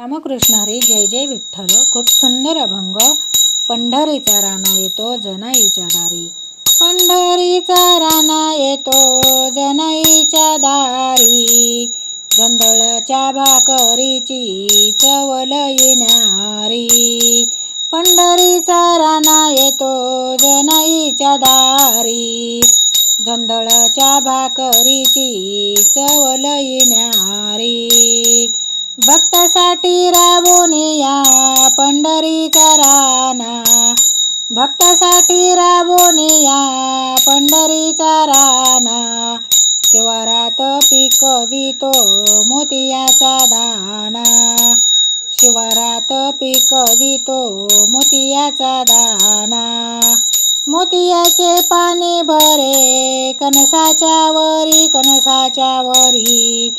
रामकृष्ण हरी जय जय विठ्ठल. खूप सुंदर अभंग. पंढरीचा राणा येतो जनाईच्या दारी. पंढरीचा राणा येतो जनाईच्या दारी. गोंधळच्या भाकरीची चवल येणारी. पंढरीचा राणा येतो जनाईच्या दारी. जोंधळच्या भाकरीची चवल येणारी. भक्तासाठी राबोनिया पंढरीचा राणा. भक्तासाठी राबून या पंढरीचा राणा. शिवारात पिकवितो मोतियाचा दाना. शिवारात पिकवितो मोतियाचा दाना. मोतियाचे पाणी भरे कणसाच्या वरी कणसाच्या वरी.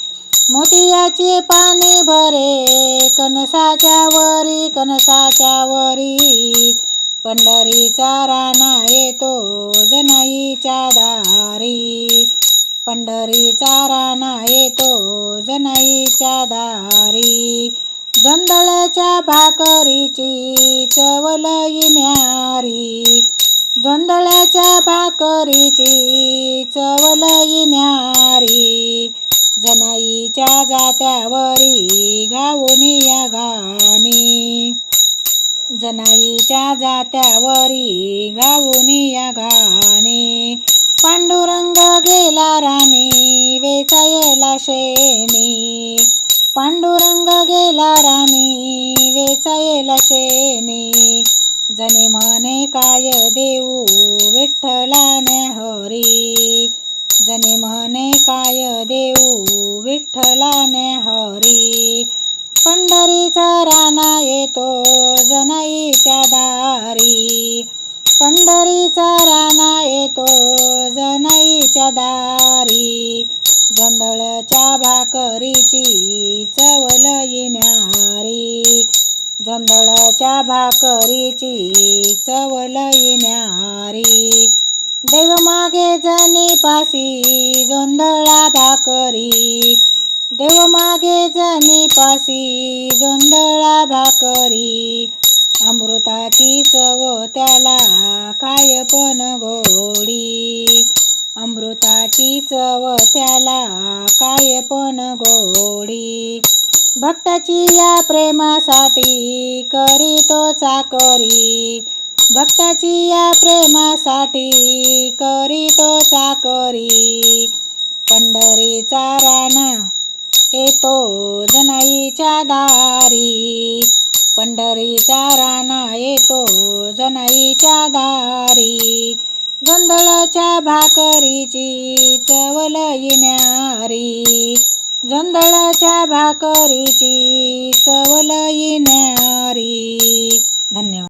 मोतियाचे पाने भरे कणसाच्या वरी कणसाच्या वरी पंढरीचा राणा येतो जनाईच्या दारी. पंढरीचा राणा येतो जनाईच्या दारी. जोंधळ्याच्या भाकरीची चवल येणारी. जोंदळ्याच्या भाकरीची चवल येणारी. जनाईच्या जात्यावरी गाऊन या गाणी. जनाईच्या जात्यावरी गाऊन या गाणी. पांडुरंग गेला राणी वेचायला शेणी. पांडुरंग गेला राणी वेचायला शेणी. जने म्हणे काय देऊ विठ्ठल विठ्ठलाने हरी. पंढरीचा राणा येतो जनाईच्या दारी. पंढरीचा राणा येतो जनाईच्या दारी. जोंधळच्या भाकरीची चवल येणारी. जोंधळच्या भाकरीची चवल येणारी. देव मागे जनी पासी जोंधळा भाकरी. देव मागे जनी पासी जोंधळा भाकरी. अमृताची चव त्याला काय पण गोडी. अमृताची चव त्याला काय पण गोडी. भक्ताची या प्रेमासाठी करीतो चाकरी. भक्ताची या प्रेमासाठी करीतो चाकरी. पंढरीचा राणा येतो जनाईच्या दारी. पंढरीचा राणा येतो जनाईच्या दारी. जोंधळच्या भाकरीची चवल येणारी. जोंधळच्या भाकरीची चवल येणारी.